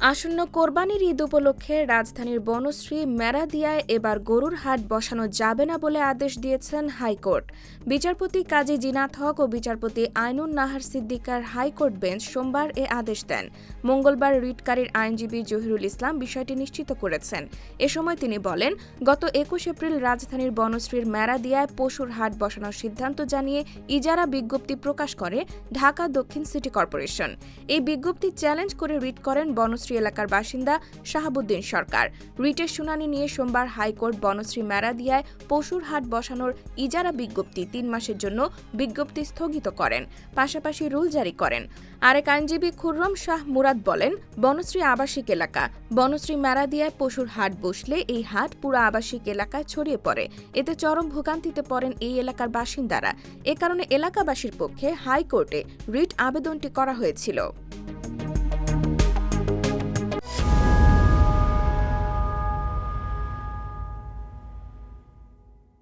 আসন্ন কোরবানির ঈদ উপলক্ষে রাজধানীর বনশ্রী মেরাদিয়ায় এবার গরুর হাট বসানো যাবে না বলে আদেশ দিয়েছেন হাইকোর্ট। বিচারপতি কাজী জিনাত হক ও বিচারপতি আইনুন নাহার সিদ্দিকার হাইকোর্ট বেঞ্চ সোমবার এ আদেশ দেন। মঙ্গলবার রিটকারীর আইনজীবী জহিরুল ইসলাম বিষয়টি নিশ্চিত করেছেন। এ সময় তিনি বলেন, গত একুশ এপ্রিল রাজধানীর বনশ্রীর মেরাদিয়ায় পশুর হাট বসানোর সিদ্ধান্ত জানিয়ে ইজারা বিজ্ঞপ্তি প্রকাশ করে ঢাকা দক্ষিণ সিটি কর্পোরেশন। এই বিজ্ঞপ্তি চ্যালেঞ্জ করে রিট করেন বনশ্রী এলাকার বাসিন্দা শাহাবুদ্দিন সরকার। রিটের শুনানি নিয়ে সোমবার হাইকোর্ট বনশ্রী মেরাদিয়ায় পশুর হাট বসানোর ইজারা বিজ্ঞপ্তি তিন মাসের জন্য বিজ্ঞপ্তি স্থগিত করেন, পাশাপাশি রুল জারি করেন। আরেক আইনজীবী খুররম শাহ মুরাদ বলেন, বনশ্রী আবাসিক এলাকা। বনশ্রী মেরাদিয়ায় পশুর হাট বসলে এই হাট পুরো আবাসিক এলাকায় ছড়িয়ে পড়ে। এতে চরম ভোগান্তিতে পড়েন এই এলাকার বাসিন্দারা। এ কারণে এলাকাবাসীর পক্ষে হাইকোর্টে রিট আবেদনটি করা হয়েছিল।